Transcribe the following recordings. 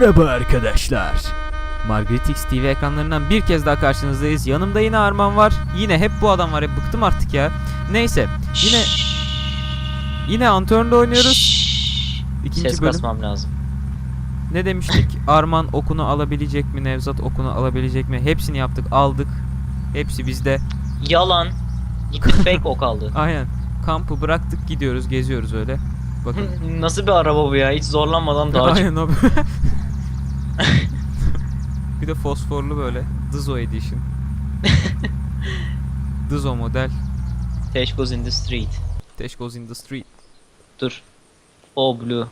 Merhaba arkadaşlar. Margaret X TV ekranlarından bir kez daha karşınızdayız. Yanımda yine Arman var. Yine hep bu adam var. Hep bıktım artık ya. Neyse. Yine yine Unturned'da oynuyoruz. İkinci Ses bölüm. kasmam lazım. Ne demiştik? Arman okunu alabilecek mi? Nevzat okunu alabilecek mi? Hepsini yaptık. Aldık. Hepsi bizde. Yalan. Gitti fake ok aldı. Aynen. Kampı bıraktık gidiyoruz. Geziyoruz öyle. Bakın. Nasıl bir araba bu ya? Hiç zorlanmadan daha. Aynen o. bir de fosforlu böyle. Dizo Edition. Dizo model. Tash goes in the street. Dash goes in the street. Dur. O blue.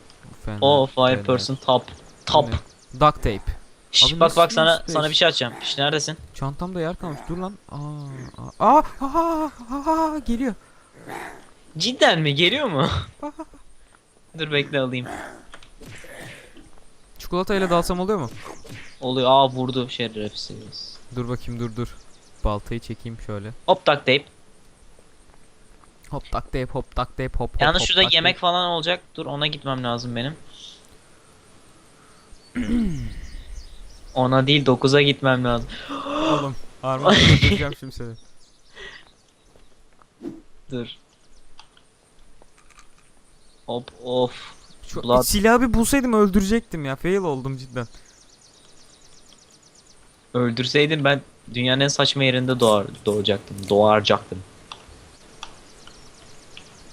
Fena, O five fena. person top. Top. Ne? Duct tape. Şş, Abi bak bak sana space? sana bir şey açacağım. Şş, neredesin? Çantamda yer kalmış. Dur lan. Aa, aa, aa, aa, aa, geliyor. Cidden mi? Geliyor mu? Dur bekle alayım. Çikolatayla dalsam oluyor mu? Oluyor. Aa vurdu şerefsiz. Dur bakayım dur dur. Baltayı çekeyim şöyle. Hop duct tape. Hop duct tape, hop duct tape, hop hop. Yalnız hop, şurada duct yemek tape. falan olacak. Dur ona gitmem lazım benim. Ona değil 9'a gitmem lazım. Oğlum. Armağan öldüreceğim şimdi seni. Dur. Hop of. Şu Blood. silahı bir bulsaydım öldürecektim ya. Fail oldum cidden. Öldürseydin ben dünyanın en saçma yerinde doğar, doğacaktım. Doğaracaktım.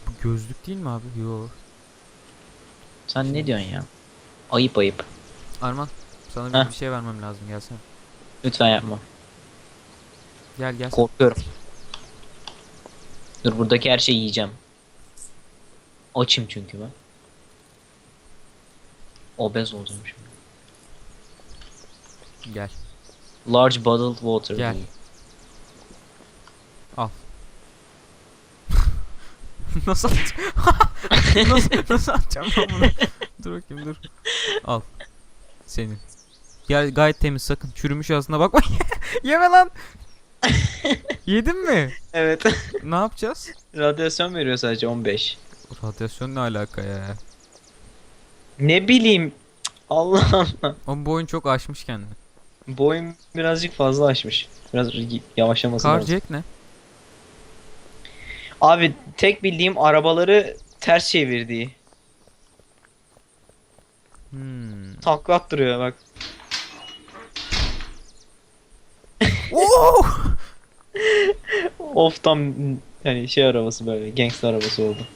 Bu gözlük değil mi abi? Yo. Sen ne diyorsun ya? Ayıp ayıp. Arman sana bir, Heh. bir şey vermem lazım gelsene. Lütfen yapma. Gel gel. Korkuyorum. Dur buradaki her şeyi yiyeceğim. Açım çünkü ben. Obez olacağım şimdi. Gel. Large bottled water. Gel. değil. nasıl atacağım? nasıl, nasıl atacağım ben bunu? dur bakayım dur. Al. Senin. Gel gayet temiz sakın. Çürümüş ağzına bakma. Yeme lan. Yedin mi? Evet. Ne yapacağız? Radyasyon veriyor sadece 15. Radyasyon ne alaka ya? Ne bileyim. Cık, Allah Allah. O bu oyun çok aşmış kendini. Boyum birazcık fazla açmış. Biraz yavaşlaması Car lazım. Ne? Abi tek bildiğim arabaları ters çevirdiği. Hmm. Takla attırıyor bak. Oo! Of tam yani şey arabası böyle gangster arabası oldu.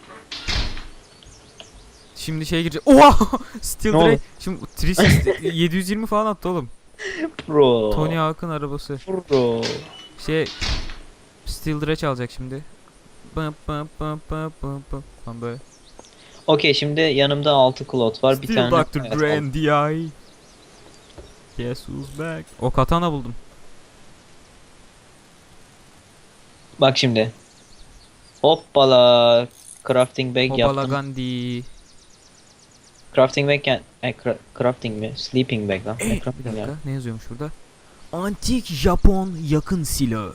Şimdi şey girecek. Oha! Steel Ne? Drake. Şimdi 360 720 falan attı oğlum. Pro. Tony Hawk'ın arabası. Pro. Şey Steel Dredge alacak şimdi. Bım bım bım bım bım bım. Falan böyle. Okey şimdi yanımda 6 klot var. bir Steel tane Dr. hayat Dre aldım. and D.I. Guess who's back? O katana buldum. Bak şimdi. Hoppala. Crafting bag Hobala yaptım. Gandhi. Crafting bag e, cra- crafting mi? Sleeping bag lan. Ne Bir crafting dakika ya? ne yazıyormuş burada? Antik Japon yakın silahı.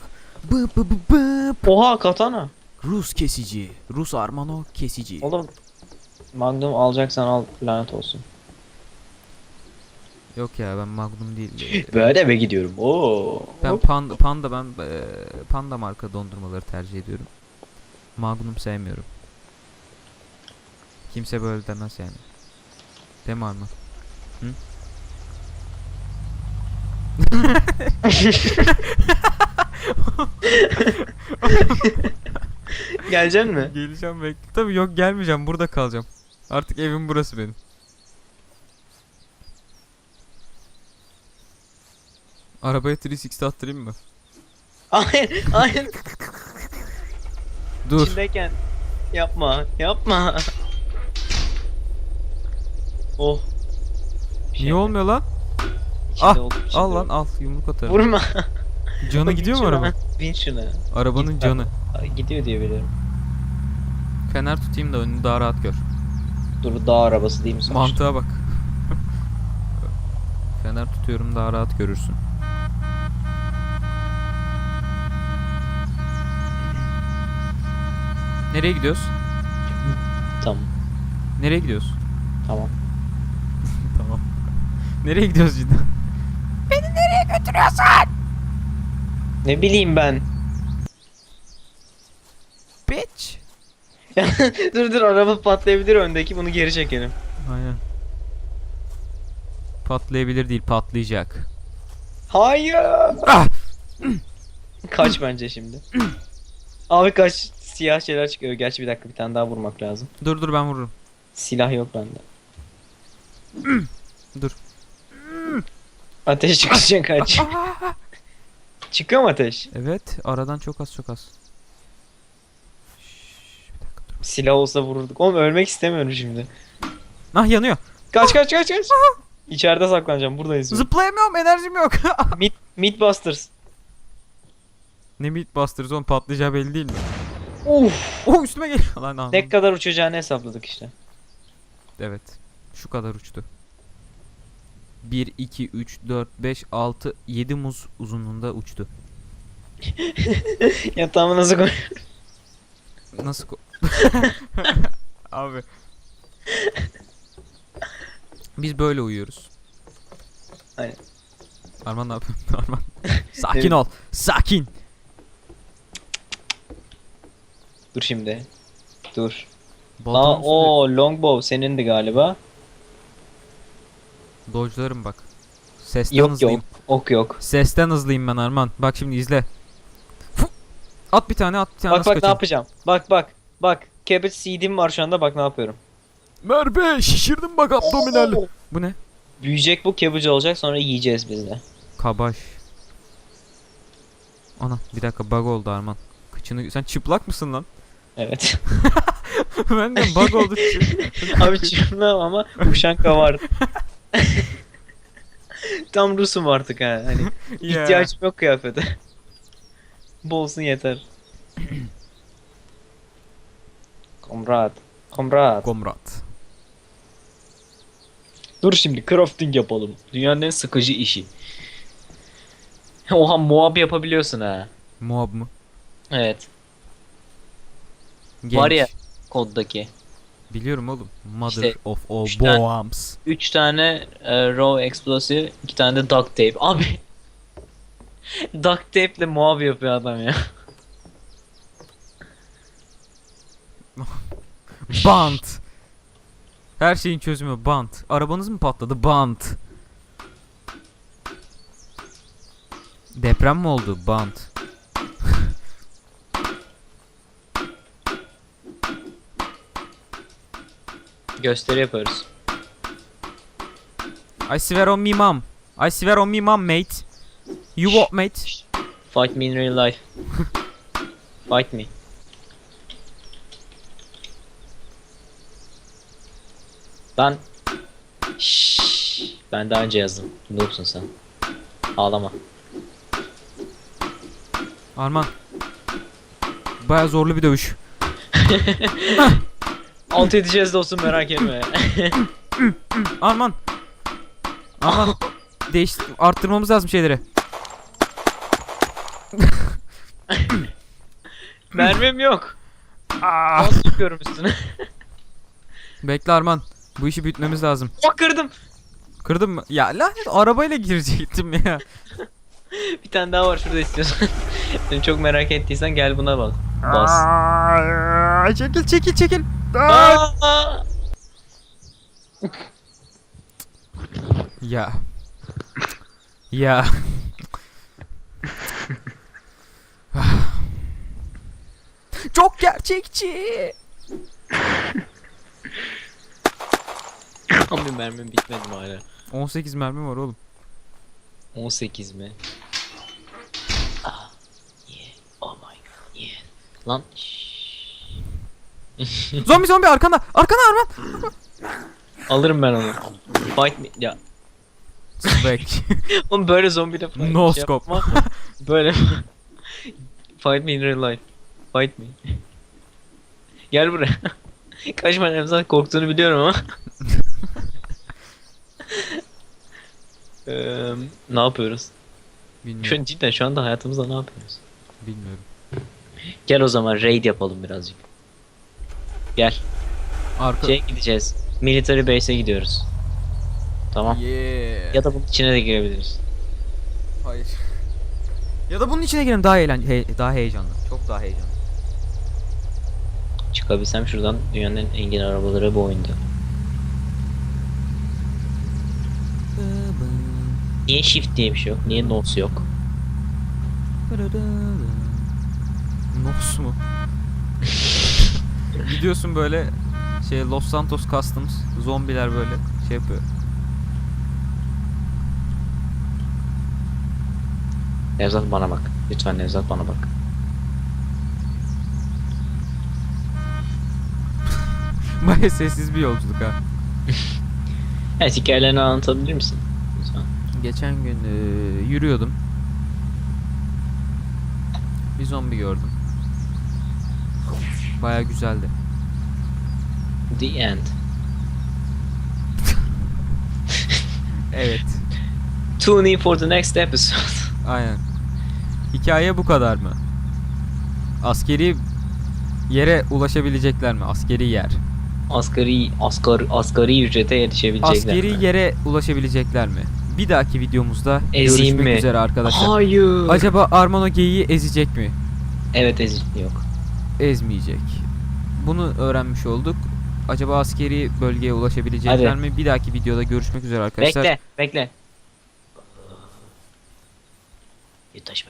Bı bı bı bı. Oha katana. Rus kesici. Rus Armano kesici. Oğlum Magnum alacaksan al lanet olsun. Yok ya ben Magnum değil. Böyle eve gidiyorum. Oo. Ben panda, panda ben eee, panda marka dondurmaları tercih ediyorum. Magnum sevmiyorum. Kimse böyle demez yani. Mi Arman? Hı? Mi? Geleceğim bekle. Tabii yok gelmeyeceğim burada kalacağım. Artık evim burası benim. Arabaya 360 attırayım mı? Hayır, hayır. Dur. İçindeyken yapma, yapma. Oh. Bir şey Niye olmuyor lan? İçinde Ah, oldu, içinde Al lan al yumruk atarım. Vurma. Canı Bin gidiyor mu şuna, araba? Bin şuna. Arabanın Git canı. Ay, Gidiyor diye biliyorum. Fener tutayım da önünü daha rahat gör. Dur dağ arabası değil mi sonuçta? Mantığa bak. Fener tutuyorum daha rahat görürsün. Nereye gidiyoruz? Tamam. Nereye gidiyoruz? Tamam. Nereye gidiyoruz cidden? Ne bileyim ben. Bitch. dur dur araba patlayabilir öndeki bunu geri çekelim. Aynen. Patlayabilir değil patlayacak. Hayır. Ah! kaç bence şimdi. Abi kaç siyah şeyler çıkıyor. Gerçi bir dakika bir tane daha vurmak lazım. Dur dur ben vururum. Silah yok bende. Dur. Ateş çıkacak kaç. Çıkıyor mu ateş? Evet aradan çok az çok az. Şşş, bir dakika dur. Silah olsa vururduk. Oğlum ölmek istemiyorum şimdi. Ah yanıyor. Kaç kaç kaç kaç. İçeride saklanacağım. Buradayız. Zıplayamıyorum enerjim yok. Mid, Midbusters. ne Meatbusters oğlum patlayacağı belli değil mi? Uf. Oh üstüme geliyor. Lan. Ne kadar uçacağını hesapladık işte. Evet. Şu kadar uçtu. 1, 2, 3, 4, 5, 6, 7 muz uzunluğunda uçtu. Yatağımı nasıl koy? Nasıl ko- Abi. Biz böyle uyuyoruz. Aynen. Arman ne yapıyorsun? Arman. Sakin ol. Sakin. Dur şimdi. Dur. Aa o longbow senindi galiba. Dodge'larım bak. Sesten Yok hızlıyım. yok. Ok yok. Sesten hızlıyım ben Arman. Bak şimdi izle. At bir tane at bir tane Bak bak ne kaçayım? yapacağım. Bak bak. Bak. Cabbage seed'im var şu anda bak ne yapıyorum. Merve şişirdim bak abdominal. Oo! Bu ne? Büyüyecek bu cabbage olacak sonra yiyeceğiz biz de. Kabaş. Ana bir dakika bug oldu Arman. Kıçını sen çıplak mısın lan? Evet. ben de bug oldu. Abi çıkmam ama uşanka var. Tam Rusum artık ha. Hani ihtiyacım yok kıyafete. Bu olsun yeter. Komrad. Komrad. Komrat. Dur şimdi crafting yapalım. Dünyanın en sıkıcı işi. Oha muhab yapabiliyorsun ha. Mob mu? Evet. Genç. Var ya. Koddaki. Biliyorum oğlum. Mother İşte of all üç tane- bombs. 3 tane e, raw explosive, 2 tane de duct tape. Abi. duct tape ile muhab yapıyor adam ya. Bant. Her şeyin çözümü bant. Arabanız mı patladı? Bant. Deprem mi oldu? Bant. Gösteri yapıyoruz. I swear on me mom. I swear on me mom mate. You what mate? Fight me in real life. Fight me. Ben Şşş. Ben daha önce yazdım. Noobsun sen. Ağlama. Arman. Baya zorlu bir dövüş. Alt edeceğiz dostum merak etme. Arman. Arman. Değiş arttırmamız lazım şeyleri. Mermim yok. Ah. Nasıl çıkıyorum üstüne? Bekle Arman. Bu işi bitmemiz lazım. Oh kırdım. Kırdın mı? Ya lanet arabayla girecektim ya. Bir tane daha var şurada istiyorsan. Seni çok merak ettiysen gel buna bak. Bas. Aa, çekil çekil çekil. Aa. Ya. Ya. Çok gerçekçi. Ama mermim bitmedi mi hala? 18 mermi var oğlum. 18 mi? Ah, yeah. Oh my god, yeah. Lan. şşş. Zombi zombi arkanda. Arkanda Arman. Alırım ben onu. Fight me. Ya. Spek. Oğlum böyle zombiyle fight No şey scope. yapmam. böyle. Fight me in real life. Fight me. Gel buraya. Kaç ben Emzat korktuğunu biliyorum ama. Eee ne yapıyoruz? Şu Bilmiyorum. cidden şu anda hayatımızda ne yapıyoruz? Bilmiyorum. Gel o zaman raid yapalım birazcık. Gel. Arka Şeye gideceğiz. Military base'e gidiyoruz. Tamam. Yeah. Ya da bunun içine de girebiliriz. Hayır. Ya da bunun içine girelim daha eğlen he- daha heyecanlı. Çok daha heyecanlı. Çıkabilsem şuradan dünyanın en engin arabaları bu oyunda. Niye shift diye bir şey yok? Niye nos yok? Nos mu? Gidiyorsun böyle şey Los Santos Customs zombiler böyle şey yapıyor. Nevzat bana bak. Lütfen Nevzat bana bak. Baya sessiz bir yolculuk ha. Evet hikayelerini anlatabilir misin? Lütfen. Geçen gün e, yürüyordum. Bir zombi gördüm. Baya güzeldi. The end. Evet. Tune in for the next episode. Aynen. Hikaye bu kadar mı? Askeri yere ulaşabilecekler mi? Askeri yer. asgari asgari asgari ücrete yetişebilecekler. Askeri mi? yere ulaşabilecekler mi? Bir dahaki videomuzda Ezeyim görüşmek mi? üzere arkadaşlar. Hayır. Acaba Armano geyiği ezecek mi? Evet ezik yok. Ezmeyecek. Bunu öğrenmiş olduk. Acaba askeri bölgeye ulaşabilecekler Hadi. mi? Bir dahaki videoda görüşmek üzere arkadaşlar. Bekle, bekle. Yutaş.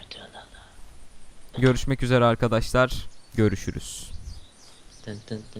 Görüşmek üzere arkadaşlar. Görüşürüz. Tın tın tın.